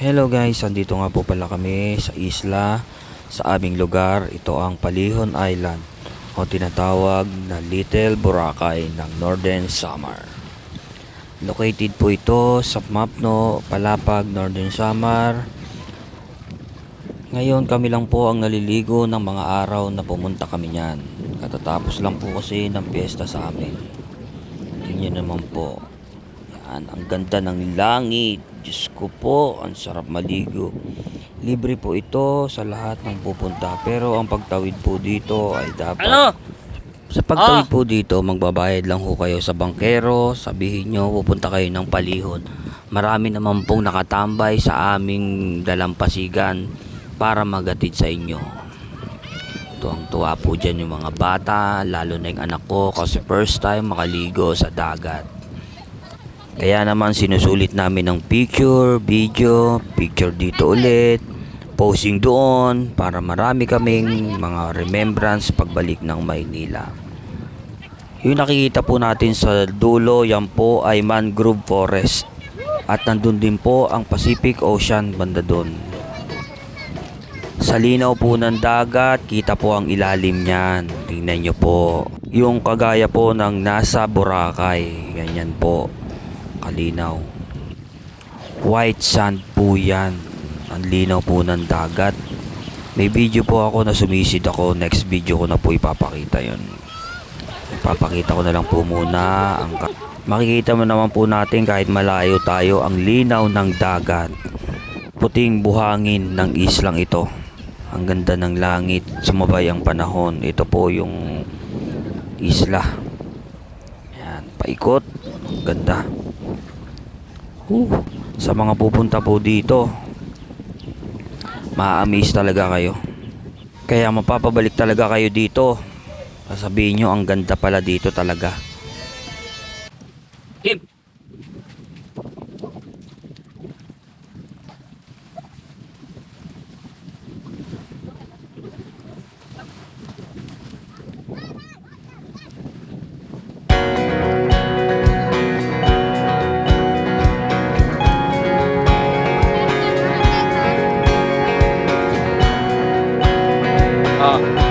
Hello guys, andito nga po pala kami sa isla sa aming lugar. Ito ang Palihon Island o tinatawag na Little Boracay ng Northern Samar. Located po ito sa Mapno, Palapag, Northern Samar. Ngayon kami lang po ang naliligo ng mga araw na pumunta kami niyan. Katatapos lang po kasi ng piyesta sa amin. Tingnan naman po. Yan, ang ganda ng langit. Diyos ko po, ang sarap maligo. Libre po ito sa lahat ng pupunta. Pero ang pagtawid po dito ay dapat... Ano? Sa pagtawid po dito, magbabayad lang ho kayo sa bangkero. Sabihin nyo, pupunta kayo ng palihon. Marami naman pong nakatambay sa aming dalampasigan para magatid sa inyo. Tuwang-tuwa po dyan yung mga bata, lalo na yung anak ko kasi first time makaligo sa dagat. Kaya naman sinusulit namin ng picture, video, picture dito ulit, posting doon para marami kaming mga remembrance pagbalik ng Maynila. Yung nakikita po natin sa dulo, yan po ay mangrove forest. At nandun din po ang Pacific Ocean banda doon. Sa linaw po ng dagat, kita po ang ilalim niyan. Tingnan nyo po. Yung kagaya po ng nasa Boracay. Ganyan po. Kalinaw. White sand po yan. Ang linaw po ng dagat. May video po ako na sumisid ako. Next video ko na po ipapakita yon. Ipapakita ko na lang po muna. Ang Makikita mo naman po natin kahit malayo tayo ang linaw ng dagat. Puting buhangin ng islang ito. Ang ganda ng langit, sumabay ang panahon. Ito po yung isla. Yan, paikot. Ganda. Woo. Sa mga pupunta po dito, ma-amaze talaga kayo. Kaya mapapabalik talaga kayo dito. Sasabihin nyo, ang ganda pala dito talaga. Kim, 啊。